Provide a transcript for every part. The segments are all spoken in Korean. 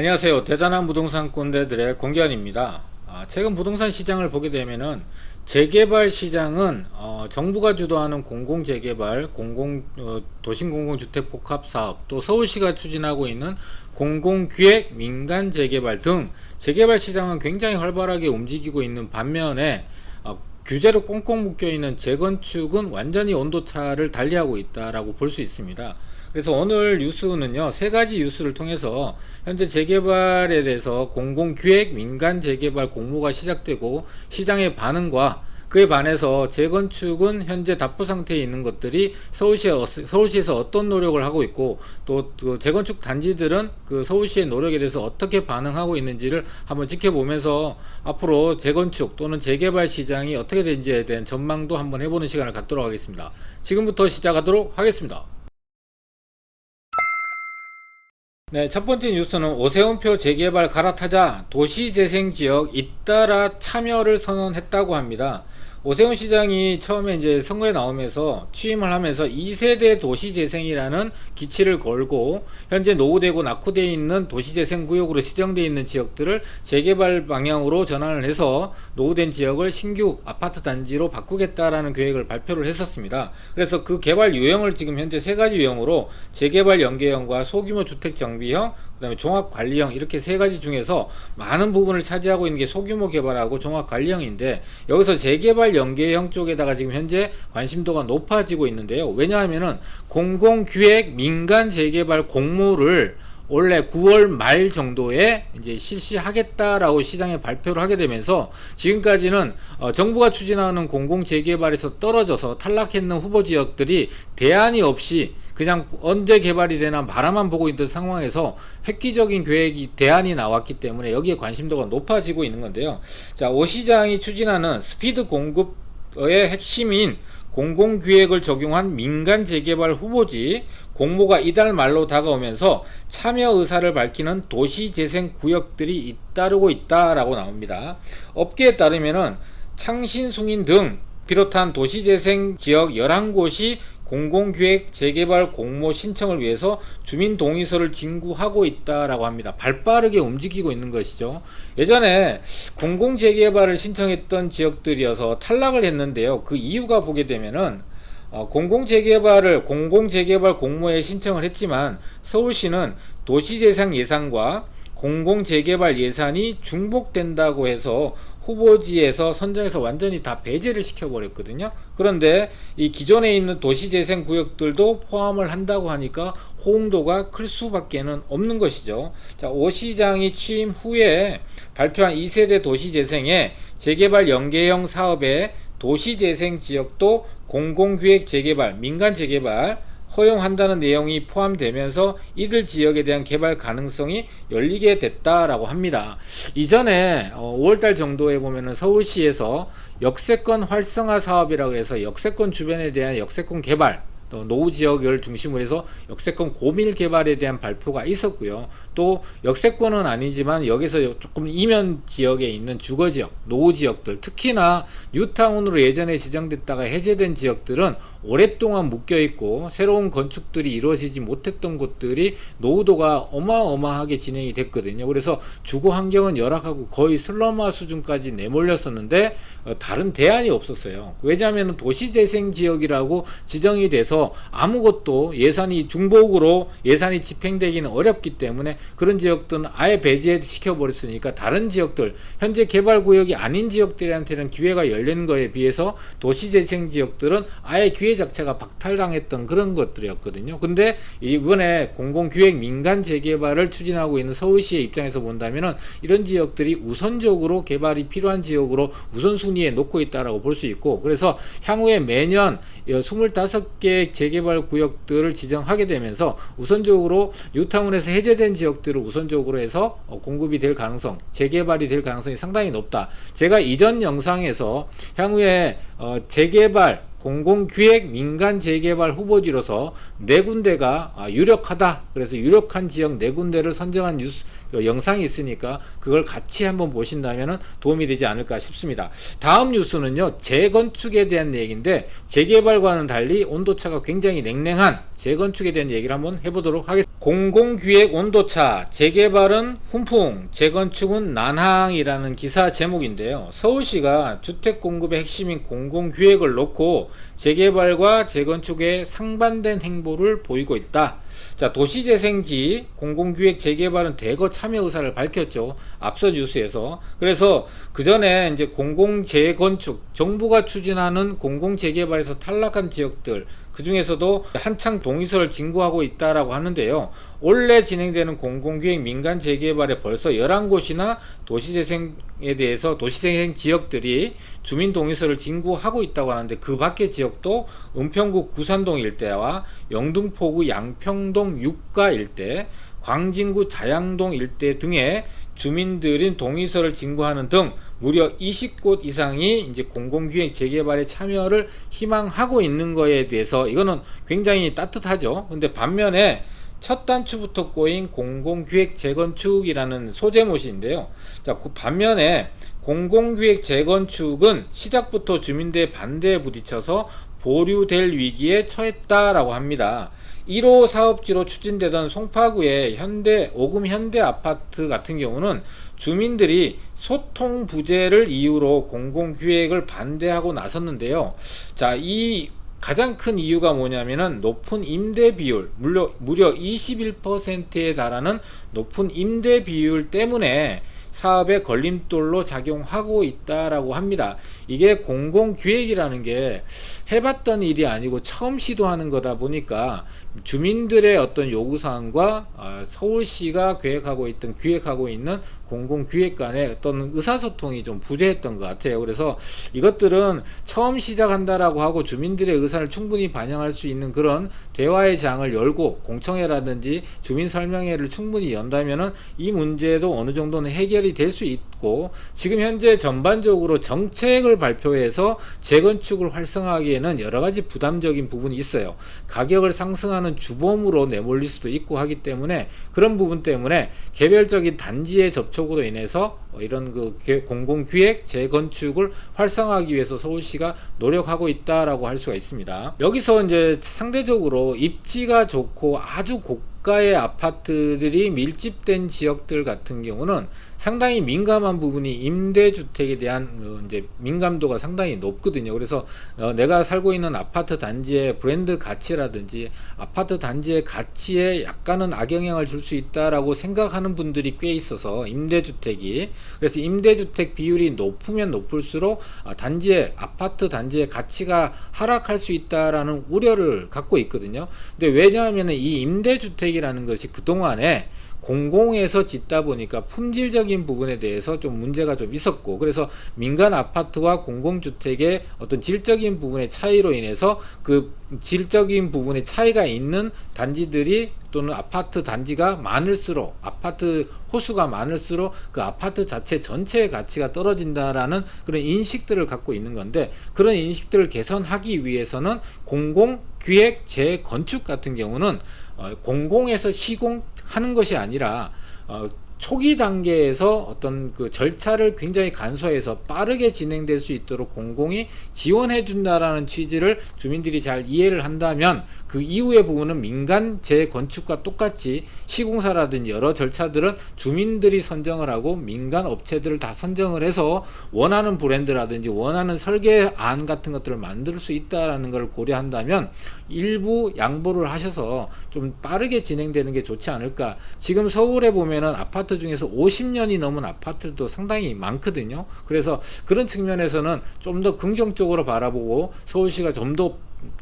안녕하세요. 대단한 부동산 꼰대들의 공개원입니다. 아, 최근 부동산 시장을 보게 되면은 재개발 시장은 어, 정부가 주도하는 공공 재개발, 공공 어, 도심 공공주택 복합 사업, 또 서울시가 추진하고 있는 공공 기획 민간 재개발 등 재개발 시장은 굉장히 활발하게 움직이고 있는 반면에 어, 규제로 꽁꽁 묶여 있는 재건축은 완전히 온도차를 달리하고 있다라고 볼 수 있습니다. 그래서 오늘 뉴스는요 세 가지 뉴스를 통해서 현재 재개발에 대해서 공공기획 민간 재개발 공모가 시작되고 시장의 반응과 그에 반해서 재건축은 현재 답보 상태에 있는 것들이 서울시에, 서울시에서 어떤 노력을 하고 있고 또 그 재건축 단지들은 그 서울시의 노력에 대해서 어떻게 반응하고 있는지를 한번 지켜보면서 앞으로 재건축 또는 재개발 시장이 어떻게 되는지에 대한 전망도 한번 해보는 시간을 갖도록 하겠습니다. 지금부터 시작하도록 하겠습니다. 네, 첫 번째 뉴스는 오세훈표 재개발 갈아타자 도시재생지역 잇따라 참여를 선언했다고 합니다. 오세훈 시장이 처음에 이제 선거에 나오면서 취임을 하면서 2세대 도시재생이라는 기치를 걸고 현재 노후되고 낙후되어 있는 도시재생 구역으로 지정되어 있는 지역들을 재개발 방향으로 전환을 해서 노후된 지역을 신규 아파트 단지로 바꾸겠다라는 계획을 발표를 했었습니다. 그래서 그 개발 유형을 지금 현재 세 가지 유형으로 재개발 연계형과 소규모 주택 정비형 그다음에 종합 관리형 이렇게 세 가지 중에서 많은 부분을 차지하고 있는 게 소규모 개발하고 종합 관리형인데 여기서 재개발 연계형 쪽에다가 지금 현재 관심도가 높아지고 있는데요. 왜냐하면은 공공기획 민간 재개발 공모를 원래 9월 말 정도에 이제 실시하겠다라고 시장에 발표를 하게 되면서 지금까지는 어 정부가 추진하는 공공 재개발에서 떨어져서 탈락했는 후보 지역들이 대안이 없이 그냥 언제 개발이 되나 바라만 보고 있던 상황에서 획기적인 계획이 대안이 나왔기 때문에 여기에 관심도가 높아지고 있는 건데요. 자, 오 시장이 추진하는 스피드 공급의 핵심인 공공기획을 적용한 민간 재개발 후보지 공모가 이달 말로 다가오면서 참여 의사를 밝히는 도시재생 구역들이 잇따르고 있다라고 나옵니다. 업계에 따르면은 창신숭인 등 비롯한 도시재생 지역 11곳이 공공기획 재개발 공모 신청을 위해서 주민 동의서를 진구하고 있다라고 합니다. 발빠르게 움직이고 있는 것이죠. 예전에 공공 재개발을 신청했던 지역들이어서 탈락을 했는데요. 그 이유가 보게 되면은 어, 공공 재개발을 공공 재개발 공모에 신청을 했지만 서울시는 도시재생 예산과 공공 재개발 예산이 중복된다고 해서 후보지에서 선정해서 완전히 다 배제를 시켜버렸거든요. 그런데 이 기존에 있는 도시재생 구역들도 포함을 한다고 하니까 호응도가 클 수밖에는 없는 것이죠. 자, 오 시장이 취임 후에 발표한 2세대 도시재생의 재개발 연계형 사업에 도시재생 지역도 공공기획 재개발, 민간 재개발, 허용한다는 내용이 포함되면서 이들 지역에 대한 개발 가능성이 열리게 됐다라고 합니다. 이전에 5월달 정도에 보면은 서울시에서 역세권 활성화 사업이라고 해서 역세권 주변에 대한 역세권 개발 또 노후 지역을 중심으로 해서 역세권 고밀 개발에 대한 발표가 있었고요. 또 역세권은 아니지만 여기서 조금 이면 지역에 있는 주거 지역, 노후 지역들, 특히나 뉴타운으로 예전에 지정됐다가 해제된 지역들은 오랫동안 묶여 있고 새로운 건축들이 이루어지지 못했던 곳들이 노후도가 어마어마하게 진행이 됐거든요. 그래서 주거 환경은 열악하고 거의 슬럼화 수준까지 내몰렸었는데 어, 다른 대안이 없었어요. 왜냐하면 도시재생 지역이라고 지정이 돼서 아무것도 예산이 중복으로 예산이 집행되기는 어렵기 때문에 그런 지역들은 아예 배제시켜 버렸으니까 다른 지역들 현재 개발 구역이 아닌 지역들한테는 기회가 열린 거에 비해서 도시 재생 지역들은 아예 기회 자체가 박탈당했던 그런 것들이었거든요. 근데 이번에 공공기획 민간 재개발을 추진하고 있는 서울시의 입장에서 본다면은 이런 지역들이 우선적으로 개발이 필요한 지역으로 우선순위에 놓고 있다라고 볼 수 있고 그래서 향후에 매년 25개 재개발 구역들을 지정하게 되면서 우선적으로 뉴타운에서 해제된 지역 들을 우선적으로 해서 어, 공급이 될 가능성, 재개발이 될 가능성이 상당히 높다. 제가 이전 영상에서 향후에 어, 재개발 공공기획 민간 재개발 후보지로서 네 군데가 아, 유력하다. 그래서 유력한 지역 네 군데를 선정한 뉴스 그 영상이 있으니까 그걸 같이 한번 보신다면 도움이 되지 않을까 싶습니다. 다음 뉴스는요 재건축에 대한 얘기인데 재개발과는 달리 온도차가 굉장히 냉랭한 재건축에 대한 얘기를 한번 해보도록 하겠습니다. 공공기획 온도차 재개발은 훈풍 재건축은 난항이라는 기사 제목인데요. 서울시가 주택 공급의 핵심인 공공기획을 놓고 재개발과 재건축에 상반된 행보를 보이고 있다. 자, 도시재생지 공공기획 재개발은 대거 참여 의사를 밝혔죠. 앞서 뉴스에서. 그래서 그 전에 이제 공공재건축, 정부가 추진하는 공공재개발에서 탈락한 지역들, 그 중에서도 한창 동의서를 진구하고 있다라고 하는데요. 올해 진행되는 공공기획 민간 재개발에 벌써 11곳이나 도시재생에 대해서 도시재생 지역들이 주민 동의서를 진구하고 있다고 하는데 그 밖의 지역도 은평구 구산동 일대와 영등포구 양평동 육가 일대, 광진구 자양동 일대 등의 주민들인 동의서를 진구하는 등 무려 20곳 이상이 이제 공공기획 재개발에 참여를 희망하고 있는 거에 대해서 이거는 굉장히 따뜻하죠. 근데 반면에 첫 단추부터 꼬인 공공기획 재건축이라는 소제못인데요. 자, 그 반면에 공공기획 재건축은 시작부터 주민들의 반대에 부딪혀서 보류될 위기에 처했다라고 합니다. 1호 사업지로 추진되던 송파구의 현대 오금 현대 아파트 같은 경우는 주민들이 소통 부재를 이유로 공공 기획을 반대하고 나섰는데요. 자, 이 가장 큰 이유가 뭐냐면은 높은 임대 비율, 무려 무려 21%에 달하는 높은 임대 비율 때문에 사업의 걸림돌로 작용하고 있다라고 합니다. 이게 공공기획이라는 게 해봤던 일이 아니고 처음 시도하는 거다 보니까 주민들의 어떤 요구사항과 아, 서울시가 계획하고 있던 기획하고 있는 공공기획 간의 어떤 의사소통이 좀 부재했던 것 같아요. 그래서 이것들은 처음 시작한다라고 하고 주민들의 의사를 충분히 반영할 수 있는 그런 대화의 장을 열고 공청회라든지 주민 설명회를 충분히 연다면은 이 문제도 어느 정도는 해결이 될 수 있고 지금 현재 전반적으로 정책을 발표해서 재건축을 활성화하기에는 여러 가지 부담적인 부분이 있어요. 가격을 상승하 는 주범으로 내몰릴 수도 있고 하기 때문에 그런 부분 때문에 개별적인 단지의 접촉으로 인해서 이런 그 계- 공공기획 재건축을 활성화하기 위해서 서울시가 노력하고 있다라고 할 수가 있습니다. 여기서 이제 상대적으로 입지가 좋고 아주 고가의 아파트들이 밀집된 지역들 같은 경우는 상당히 민감한 부분이 임대주택에 대한 그 이제 민감도가 상당히 높거든요. 그래서 어, 내가 살고 있는 아파트 단지의 브랜드 가치라든지 아파트 단지의 가치에 약간은 악영향을 줄 수 있다라고 생각하는 분들이 꽤 있어서 임대주택이 그래서 임대주택 비율이 높으면 높을수록 아, 단지의 아파트 단지의 가치가 하락할 수 있다라는 우려를 갖고 있거든요. 근데 왜냐하면 이 임대주택이라는 것이 그 동안에 공공에서 짓다 보니까 품질적인 부분에 대해서 좀 문제가 좀 있었고 그래서 민간 아파트와 공공주택의 어떤 질적인 부분의 차이로 인해서 그 질적인 부분의 차이가 있는 단지들이 또는 아파트 단지가 많을수록 아파트 호수가 많을수록 그 아파트 자체 전체의 가치가 떨어진다라는 그런 인식들을 갖고 있는 건데 그런 인식들을 개선하기 위해서는 공공 기획 재건축 같은 경우는 어, 공공에서 시공 하는 것이 아니라 어, 초기 단계에서 어떤 그 절차를 굉장히 간소해서 빠르게 진행될 수 있도록 공공이 지원해 준다라는 취지를 주민들이 잘 이해를 한다면 그 이후의 부분은 민간 재건축과 똑같이 시공사라든지 여러 절차들은 주민들이 선정을 하고 민간 업체들을 다 선정을 해서 원하는 브랜드라든지 원하는 설계안 같은 것들을 만들 수 있다라는 걸 고려한다면 일부 양보를 하셔서 좀 빠르게 진행되는 게 좋지 않을까. 지금 서울에 보면은 아파트 중에서 50년이 넘은 아파트도 상당히 많거든요. 그래서 그런 측면에서는 좀 더 긍정적으로 바라보고 서울시가 좀더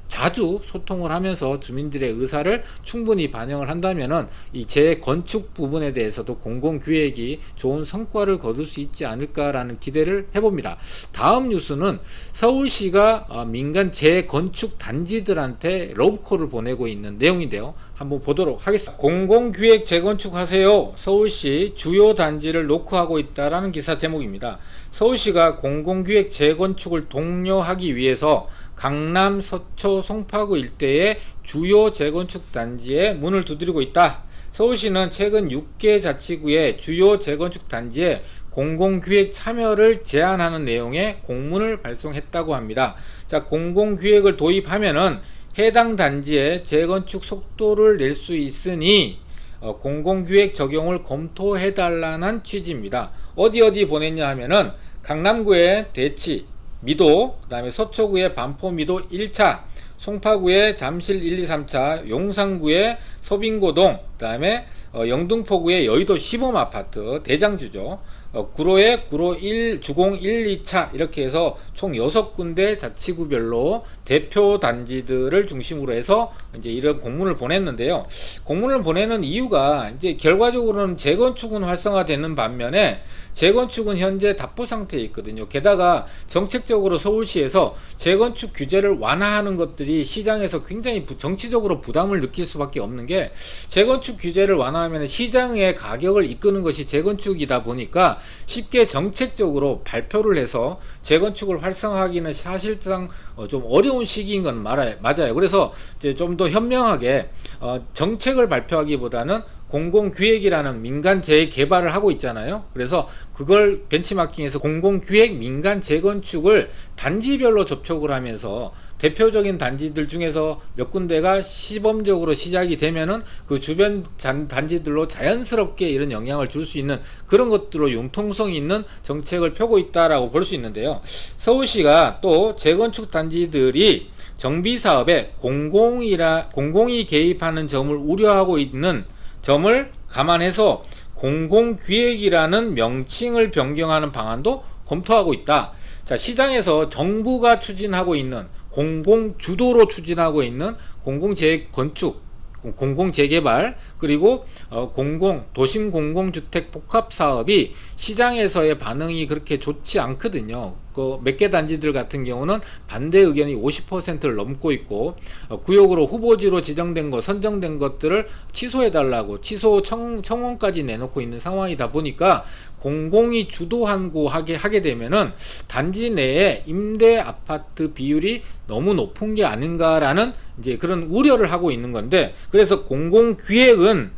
자주 소통을 하면서 주민들의 의사를 충분히 반영을 한다면은 이 재건축 부분에 대해서도 공공기획이 좋은 성과를 거둘 수 있지 않을까라는 기대를 해봅니다. 다음 뉴스는 서울시가 어, 민간 재건축 단지들한테 러브콜을 보내고 있는 내용인데요. 한번 보도록 하겠습니다. 공공기획 재건축 하세요. 서울시 주요 단지를 노크하고 있다라는 기사 제목입니다. 서울시가 공공기획 재건축을 독려하기 위해서 강남, 서초, 송파구 일대의 주요 재건축 단지에 문을 두드리고 있다. 서울시는 최근 6개 자치구의 주요 재건축 단지에 공공기획 참여를 제한하는 내용의 공문을 발송했다고 합니다. 자, 공공기획을 도입하면은 해당 단지의 재건축 속도를 낼 수 있으니 어, 공공기획 적용을 검토해달라는 취지입니다. 어디 어디 보냈냐 하면은 강남구의 대치, 미도, 그 다음에 서초구의 반포 미도 1차, 송파구의 잠실 1, 2, 3차, 용산구의 서빙고동, 그 다음에 어, 영등포구의 여의도 시범 아파트 대장주죠. 어, 구로의 구로 1 주공 1, 2차 이렇게 해서 총 6군데 자치구별로 대표 단지들을 중심으로 해서 이제 이런 공문을 보냈는데요. 공문을 보내는 이유가 이제 결과적으로는 재건축은 활성화되는 반면에 재건축은 현재 답보 상태에 있거든요. 게다가 정책적으로 서울시에서 재건축 규제를 완화하는 것들이 시장에서 굉장히 부- 정치적으로 부담을 느낄 수밖에 없는 게 재건축 규제를 완화하면 시장의 가격을 이끄는 것이 재건축이다 보니까 쉽게 정책적으로 발표를 해서 재건축을 활성화하기는 사실상 어, 좀 어려운 시기인 건 말아요. 맞아요. 그래서 이제 좀더 현명하게 어, 정책을 발표하기보다는 공공기획이라는 민간 재개발을 하고 있잖아요. 그래서 그걸 벤치마킹해서 공공기획 민간 재건축을 단지별로 접촉을 하면서 대표적인 단지들 중에서 몇 군데가 시범적으로 시작이 되면은 그 주변 잔- 단지들로 자연스럽게 이런 영향을 줄 수 있는 그런 것들로 융통성 있는 정책을 펴고 있다라고 볼 수 있는데요. 서울시가 또 재건축 단지들이 정비 사업에 공공이라 공공이 개입하는 점을 우려하고 있는 점을 감안해서 공공기획이라는 명칭을 변경하는 방안도 검토하고 있다. 자, 시장에서 정부가 추진하고 있는 공공 주도로 추진하고 있는 공공재건축 공공재개발 그리고 어, 공공 도심 공공주택 복합 사업이 시장에서의 반응이 그렇게 좋지 않거든요. 그 몇 개 단지들 같은 경우는 반대 의견이 50%를 넘고 있고 어, 구역으로 후보지로 지정된 것 선정된 것들을 취소해 달라고 취소 청, 청원까지 내놓고 있는 상황이다 보니까 공공이 주도한 고 하게 하게 되면은 단지 내에 임대 아파트 비율이 너무 높은 게 아닌가라는 이제 그런 우려를 하고 있는 건데 그래서 공공기획은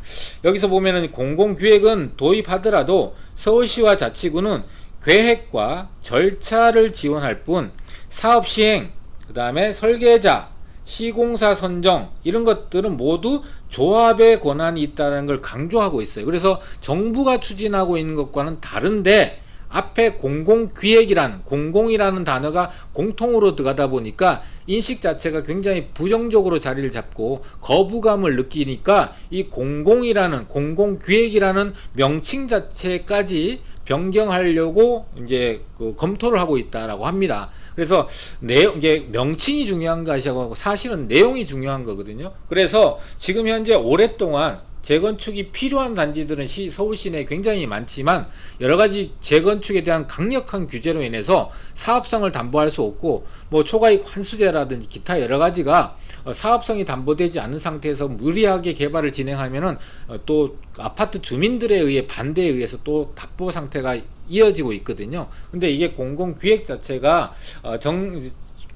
여기서 보면은 공공기획은 도입하더라도 서울시와 자치구는 계획과 절차를 지원할 뿐 사업 시행 그 다음에 설계자 시공사 선정 이런 것들은 모두 조합의 권한이 있다는 걸 강조하고 있어요. 그래서 정부가 추진하고 있는 것과는 다른데 앞에 공공기획이라는 공공이라는 단어가 공통으로 들어가다 보니까 인식 자체가 굉장히 부정적으로 자리를 잡고 거부감을 느끼니까 이 공공이라는 공공기획이라는 명칭 자체까지 변경하려고 이제 그 검토를 하고 있다라고 합니다. 그래서 내용 이게 명칭이 중요한 것이 아니고 사실은 내용이 중요한 거거든요. 그래서 지금 현재 오랫동안 재건축이 필요한 단지들은 시, 서울 시내에 굉장히 많지만 여러 가지 재건축에 대한 강력한 규제로 인해서 사업성을 담보할 수 없고 뭐 초과이익 환수제라든지 기타 여러 가지가 어, 사업성이 담보되지 않은 상태에서 무리하게 개발을 진행하면은 어, 또 아파트 주민들에 의해 반대에 의해서 또 답보 상태가 이어지고 있거든요. 근데 이게 공공기획 자체가 어, 정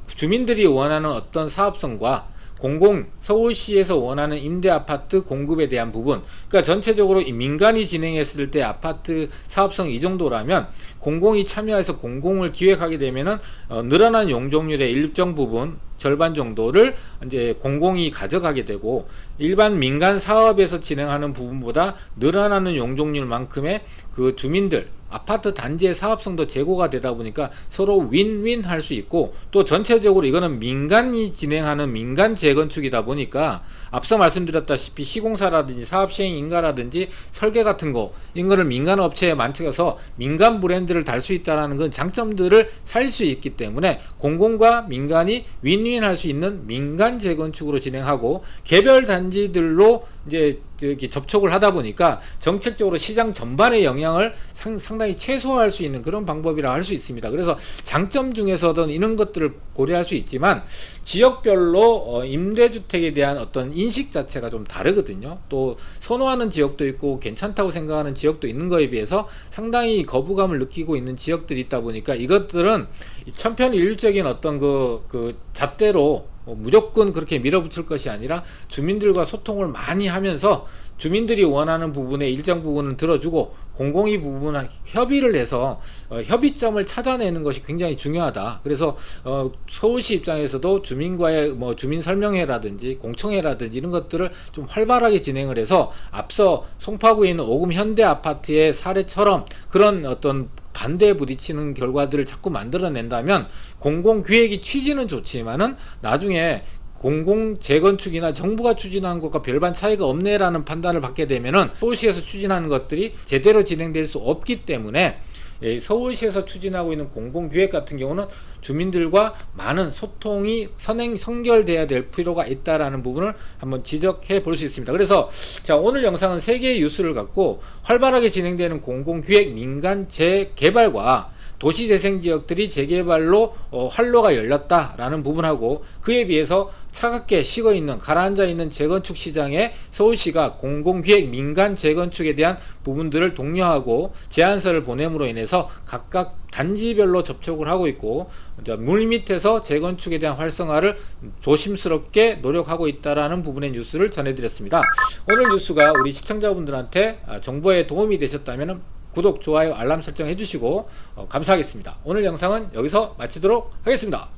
주민들이 원하는 어떤 사업성과 공공 서울시에서 원하는 임대 아파트 공급에 대한 부분 그러니까 전체적으로 이 민간이 진행했을 때 아파트 사업성 이 정도라면 공공이 참여해서 공공을 기획하게 되면은 어, 늘어난 용적률의 일정 부분 절반 정도를 이제 공공이 가져가게 되고 일반 민간 사업에서 진행하는 부분보다 늘어나는 용적률만큼의 그 주민들 아파트 단지의 사업성도 제고가 되다 보니까 서로 윈윈 할 수 있고 또 전체적으로 이거는 민간이 진행하는 민간 재건축이다 보니까 앞서 말씀드렸다시피 시공사라든지 사업 시행 인가라든지 설계 같은 거 이거를 민간 업체에 만들어서 민간 브랜드를 달 수 있다라는 건 장점들을 살 수 있기 때문에 공공과 민간이 윈윈 할 수 있는 민간 재건축으로 진행하고 개별 단지들로 이제 이렇게 접촉을 하다 보니까 정책적으로 시장 전반의 영향을 상, 상당히 최소화할 수 있는 그런 방법이라 할 수 있습니다. 그래서 장점 중에서도 이런 것들을 고려할 수 있지만 지역별로 어, 임대주택에 대한 어떤 인식 자체가 좀 다르거든요. 또 선호하는 지역도 있고 괜찮다고 생각하는 지역도 있는 거에 비해서 상당히 거부감을 느끼고 있는 지역들이 있다 보니까 이것들은 이 천편일률적인 어떤 그, 그 잣대로 뭐 무조건 그렇게 밀어붙일 것이 아니라 주민들과 소통을 많이 하면서 주민들이 원하는 부분의 일정 부분은 들어주고 공공이 부분은 협의를 해서 어, 협의점을 찾아내는 것이 굉장히 중요하다. 그래서 어, 서울시 입장에서도 주민과의 뭐 주민 설명회라든지 공청회라든지 이런 것들을 좀 활발하게 진행을 해서 앞서 송파구에 있는 오금 현대 아파트의 사례처럼 그런 어떤 반대에 부딪히는 결과들을 자꾸 만들어낸다면 공공기획이 취지는 좋지만은 나중에 공공 재건축이나 정부가 추진하는 것과 별반 차이가 없네라는 판단을 받게 되면은 서울시에서 추진하는 것들이 제대로 진행될 수 없기 때문에 예, 서울시에서 추진하고 있는 공공기획 같은 경우는 주민들과 많은 소통이 선행 선결돼야 될 필요가 있다라는 부분을 한번 지적해 볼 수 있습니다. 그래서 자 오늘 영상은 세 개의 뉴스를 갖고 활발하게 진행되는 공공기획 민간 재개발과 도시재생 지역들이 재개발로 어, 활로가 열렸다라는 부분하고 그에 비해서 차갑게 식어 있는 가라앉아 있는 재건축 시장에 서울시가 공공기획 민간 재건축에 대한 부분들을 독려하고 제안서를 보냄으로 인해서 각각 단지별로 접촉을 하고 있고 물 밑에서 재건축에 대한 활성화를 조심스럽게 노력하고 있다라는 부분의 뉴스를 전해드렸습니다. 오늘 뉴스가 우리 시청자분들한테 아, 정보에 도움이 되셨다면 구독, 좋아요, 알람 설정 해주시고 어, 감사하겠습니다. 오늘 영상은 여기서 마치도록 하겠습니다.